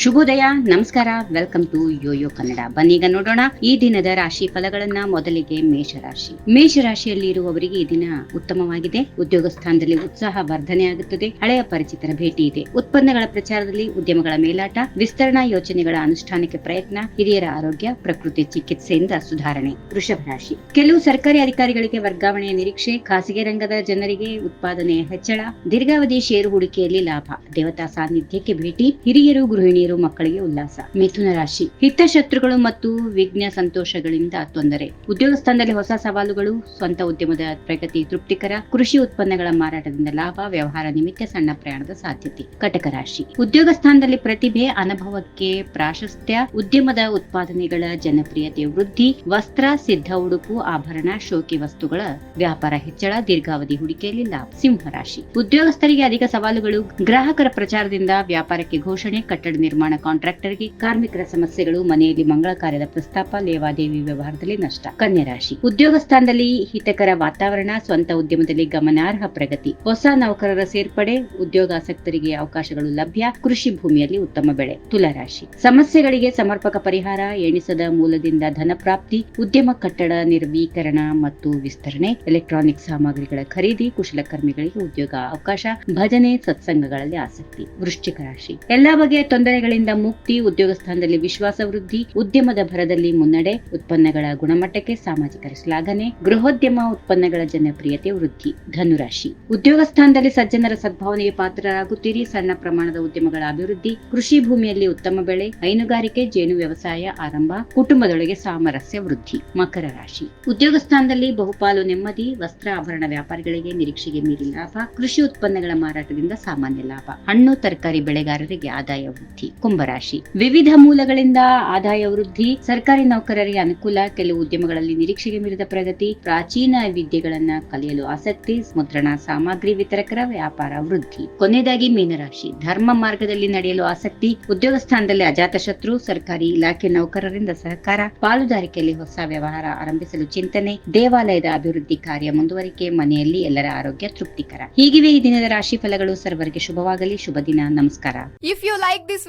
ಶುಭೋದಯ, ನಮಸ್ಕಾರ welcome to YoYo Kannada ಬನ್ನೀಗ ನೋಡೋಣ, ಈ ದಿನದ ರಾಶಿ ಫಲಗಳನ್ನ ಮೊದಲಿಗೆ ಮೇಷರಾಶಿ. ಮೇಷರಾಶಿಯಲ್ಲಿ ಇರುವವರಿಗೆ ಈ ದಿನ ಉತ್ತಮವಾಗಿದೆ. ಉದ್ಯೋಗ ಸ್ಥಾನದಲ್ಲಿ ಉತ್ಸಾಹ, ವರ್ಧನೆ ಆಗುತ್ತದೆ. ಹಳೆಯ ಪರಿಚಿತರ ಭೇಟಿ ಇದೆ. ಉತ್ಪನ್ನಗಳ ಪ್ರಚಾರದಲ್ಲಿ ಉದ್ಯಮಗಳ ಮೇಲಾಟ, ವಿಸ್ತರಣಾ ಯೋಜನೆಗಳ ಅನುಷ್ಠಾನಕ್ಕೆ ಪ್ರಯತ್ನ, ಹಿರಿಯರ ಆರೋಗ್ಯ, ಪ್ರಕೃತಿ ಚಿಕಿತ್ಸೆಯಿಂದ ಸುಧಾರಣೆ. ವೃಷಭ ರಾಶಿ. ಕೆಲವು ಸರ್ಕಾರಿ ಅಧಿಕಾರಿಗಳಿಗೆ ವರ್ಗಾವಣೆಯ ನಿರೀಕ್ಷೆ, ಖಾಸಗಿ ರಂಗದ ಜನರಿಗೆ ಉತ್ಪಾದನೆಯ ಹೆಚ್ಚಳ, ದೀರ್ಘಾವಧಿ ಷೇರು ಹೂಡಿಕೆಯಲ್ಲಿ ಲಾಭ, ದೇವತಾ ಸಾನ್ನಿಧ್ಯಕ್ಕೆ ಭೇಟಿ, ಹಿರಿಯರು, ಗೃಹಿಣಿಯರು ಮಕ್ಕಳಿಗೆ ಉಲ್ಲಾಸ. ಮಿಥುನ ರಾಶಿ. ಹಿತಶತ್ರುಗಳು ಮತ್ತು ವಿಘ್ನ ಸಂತೋಷಗಳಿಂದ ತೊಂದರೆ. ಉದ್ಯೋಗ ಸ್ಥಾನದಲ್ಲಿ ಹೊಸ ಸವಾಲುಗಳು, ಸ್ವಂತ ಉದ್ಯಮದ ಪ್ರಗತಿ ತೃಪ್ತಿಕರ, ಕೃಷಿ ಉತ್ಪನ್ನಗಳ ಮಾರಾಟದಿಂದ ಲಾಭ, ವ್ಯವಹಾರ ನಿಮಿತ್ತ ಸಣ್ಣ ಪ್ರಯಾಣದ ಸಾಧ್ಯತೆ. ಕಟಕ ರಾಶಿ. ಉದ್ಯೋಗ ಸ್ಥಾನದಲ್ಲಿ ಪ್ರತಿಭೆ, ಅನುಭವಕ್ಕೆ ಪ್ರಾಶಸ್ತ್ಯ, ಉದ್ಯಮದ ಉತ್ಪಾದನೆಗಳ ಜನಪ್ರಿಯತೆ ವೃದ್ಧಿ, ವಸ್ತ್ರ, ಸಿದ್ಧ ಉಡುಪು, ಆಭರಣ, ಶೋಕಿ ವಸ್ತುಗಳ ವ್ಯಾಪಾರ ಹೆಚ್ಚಳ, ದೀರ್ಘಾವಧಿ ಹೂಡಿಕೆಯಲ್ಲಿ ಲಾಭ. ಸಿಂಹ ರಾಶಿ. ಉದ್ಯೋಗಸ್ಥರಿಗೆ ಅಧಿಕ ಸವಾಲುಗಳು, ಗ್ರಾಹಕರ ಪ್ರಚಾರದಿಂದ ವ್ಯಾಪಾರಕ್ಕೆ ಘೋಷಣೆ, ಕಟ್ಟಡ ನಿರ್ಮಾಣ ಕಾಂಟ್ರಾಕ್ಟರ್ಗೆ ಕಾರ್ಮಿಕರ ಸಮಸ್ಯೆಗಳು, ಮನೆಯಲ್ಲಿ ಮಂಗಳ ಕಾರ್ಯದ ಪ್ರಸ್ತಾಪ, ಲೇವಾದೇವಿ ವ್ಯವಹಾರದಲ್ಲಿ ನಷ್ಟ. ಕನ್ಯಾ ರಾಶಿ. ಉದ್ಯೋಗ ಸ್ಥಾನದಲ್ಲಿ ಹಿತಕರ ವಾತಾವರಣ, ಸ್ವಂತ ಉದ್ಯಮದಲ್ಲಿ ಗಮನಾರ್ಹ ಪ್ರಗತಿ. ಹೊಸ ನೌಕರರ ಸೇರ್ಪಡೆ, ಉದ್ಯೋಗಾಸಕ್ತರಿಗೆ ಅವಕಾಶಗಳು ಲಭ್ಯ, ಕೃಷಿ ಭೂಮಿಯಲ್ಲಿ ಉತ್ತಮ ಬೆಳೆ. ತುಲಾರಾಶಿ ಸಮಸ್ಯೆಗಳಿಗೆ ಸಮರ್ಪಕ ಪರಿಹಾರ, ಎಣಿಸದ ಮೂಲದಿಂದ ಧನ ಪ್ರಾಪ್ತಿ, ಉದ್ಯಮ ಕಟ್ಟಡ ನಿರ್ವೀಕರಣ ಮತ್ತು ವಿಸ್ತರಣೆ, ಎಲೆಕ್ಟ್ರಾನಿಕ್ ಸಾಮಗ್ರಿಗಳ ಖರೀದಿ ಕುಶಲಕರ್ಮಿಗಳಿಗೆ ಉದ್ಯೋಗ ಅವಕಾಶ, ಭಜನೆ, ಸತ್ಸಂಗಗಳಲ್ಲಿ ಆಸಕ್ತಿ. ವೃಶ್ಚಿಕ ರಾಶಿ. ಎಲ್ಲಾ ಬಗೆಯ ತೊಂದರೆಗಳಿಂದ ಮುಕ್ತಿ, ಉದ್ಯೋಗ ಸ್ಥಾನದಲ್ಲಿ ವಿಶ್ವಾಸ ವೃದ್ಧಿ, ಉದ್ಯಮದ ಭರದಲ್ಲಿ ಮುನ್ನಡೆ, ಉತ್ಪನ್ನಗಳ ಗುಣಮಟ್ಟಕ್ಕೆ ಸಾಮಾಜಿಕರ ಶ್ಲಾಘನೆ, ಗೃಹೋದ್ಯಮ ಉತ್ಪನ್ನಗಳ ಜನಪ್ರಿಯತೆ ವೃದ್ಧಿ, ಧನುರಾಶಿ. ಉದ್ಯೋಗ ಸ್ಥಾನದಲ್ಲಿ ಸಜ್ಜನರ ಸದ್ಭಾವನೆಗೆ ಪಾತ್ರರಾಗುತ್ತೀರಿ. ಸಣ್ಣ ಪ್ರಮಾಣದ ಉದ್ಯಮಗಳ ಅಭಿವೃದ್ಧಿ, ಕೃಷಿ ಭೂಮಿಯಲ್ಲಿ ಉತ್ತಮ ಬೆಳೆ, ಹೈನುಗಾರಿಕೆ, ಜೇನು ವ್ಯವಸಾಯ ಆರಂಭ, ಕುಟುಂಬದೊಳಗೆ ಸಾಮರಸ್ಯ ವೃದ್ಧಿ, ಮಕರ ರಾಶಿ. ಉದ್ಯೋಗ ಸ್ಥಾನದಲ್ಲಿ ಬಹುಪಾಲು ನೆಮ್ಮದಿ, ವಸ್ತ್ರ ಆಭರಣ ವ್ಯಾಪಾರಿಗಳಿಗೆ ನಿರೀಕ್ಷೆಗೆ ಮೀರಿ ಲಾಭ, ಕೃಷಿ ಉತ್ಪನ್ನಗಳ ಮಾರಾಟದಿಂದ ಸಾಮಾನ್ಯ ಲಾಭ. ಹಣ್ಣು, ತರಕಾರಿ, ಬೆಳೆಗಾರರಿಗೆ ಆದಾಯ ವೃದ್ಧಿ. ಕುಂಭರಾಶಿ ವಿವಿಧ ಮೂಲಗಳಿಂದ ಆದಾಯ ವೃದ್ಧಿ, ಸರ್ಕಾರಿ ನೌಕರರಿಗೆ ಅನುಕೂಲ, ಕೆಲವು ಉದ್ಯಮಗಳಲ್ಲಿ ನಿರೀಕ್ಷೆಗೆ ಮೀರಿದ ಪ್ರಗತಿ, ಪ್ರಾಚೀನ ವಿದ್ಯೆಗಳನ್ನ ಕಲಿಯಲು ಆಸಕ್ತಿ, ಮುದ್ರಣ, ಸಾಮಗ್ರಿ ವಿತರಕರ ವ್ಯಾಪಾರ ವೃದ್ಧಿ. ಕೊನೆಯದಾಗಿ ಮೀನರಾಶಿ. ಧರ್ಮ ಮಾರ್ಗದಲ್ಲಿ ನಡೆಯಲು ಆಸಕ್ತಿ, ಉದ್ಯೋಗ ಸ್ಥಾನದಲ್ಲಿ ಅಜಾತಶತ್ರು ಸರ್ಕಾರಿ ಇಲಾಖೆ ನೌಕರರಿಂದ ಸಹಕಾರ, ಪಾಲುದಾರಿಕೆಯಲ್ಲಿ ಹೊಸ ವ್ಯವಹಾರ ಆರಂಭಿಸಲು ಚಿಂತನೆ, ದೇವಾಲಯದ ಅಭಿವೃದ್ಧಿ ಕಾರ್ಯ ಮುಂದುವರಿಕೆ, ಮನೆಯಲ್ಲಿ ಎಲ್ಲರ ಆರೋಗ್ಯ ತೃಪ್ತಿಕರ. ಹೀಗಿವೆ ಈ ದಿನದ ರಾಶಿ ಫಲಗಳು. ಸರ್ವರಿಗೆ ಶುಭವಾಗಲಿ. ಶುಭ ದಿನ. ನಮಸ್ಕಾರ. If you like this